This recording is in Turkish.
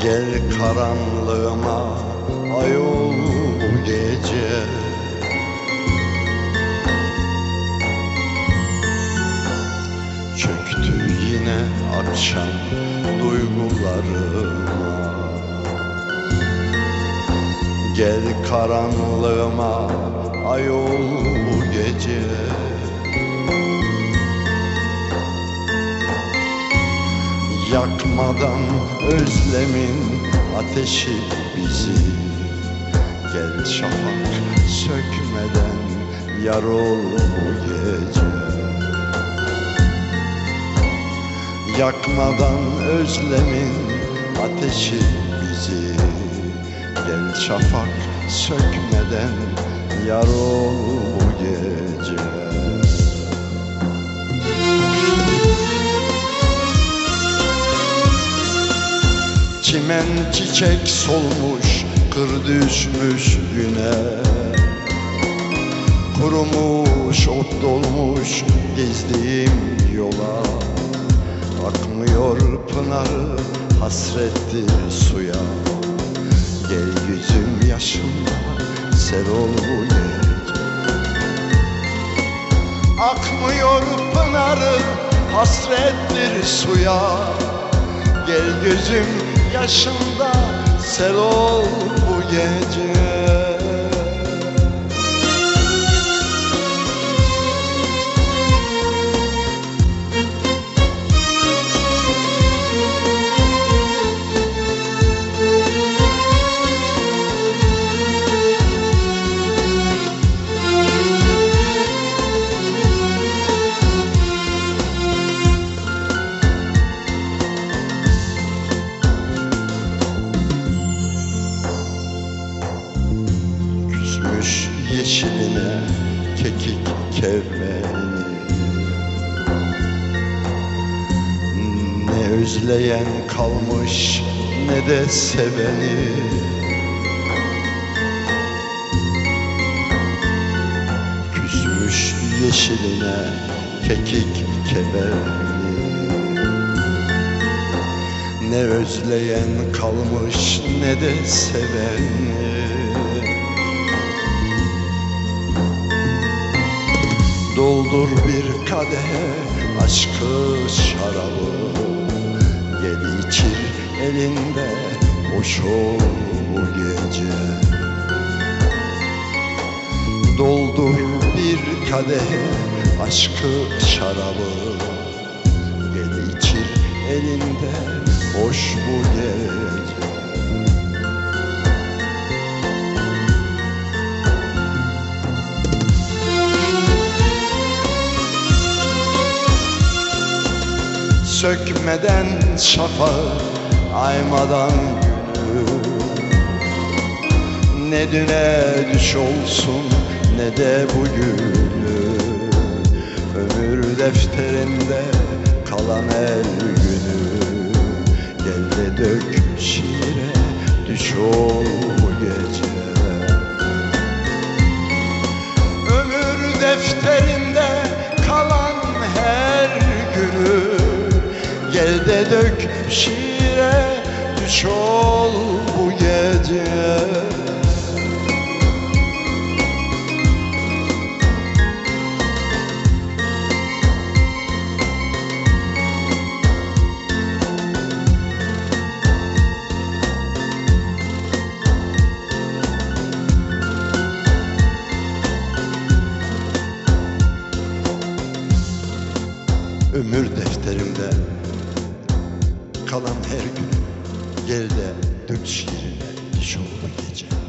Gel karanlığıma ayol gece. Çöktü yine akşam duygularıma. Gel karanlığıma ayol gece Yakmadan özlemin ateşi bizi. Gel şafak sökmeden yar ol bu gece. Yakmadan özlemin ateşi bizi. Gel şafak sökmeden yar ol bu gece Çimen çiçek solmuş, kır düşmüş güne. Kurumuş, ot dolmuş, gezdiğim yola. Akmıyor pınarı, hasrettir suya. Gel yüzüm yaşımda, sel ol bu Akmıyor pınarı, hasrettir suya. Gel gözüm yaşında sel ol kekik kevmeni Ne özleyen kalmış ne de seveni. Küsmüş yeşiline kekik keveni Ne özleyen kalmış ne de seveni Doldur bir kadehe aşkı şarabı. Gel içir elinde hoş ol bu gece Doldur bir kadehe aşkı şarabı. Gel içir elinde hoş bu gece Sökmeden şafağı aymadan günü Ne düne düş olsun ne de bugünü Ömür defterinde kalan her günü. Gel de dök şiire düş ol Gel de dök şiire düş ol bu gece. Ömür defterimde kalan her gün Gel de dök şiirine diş ol bu gece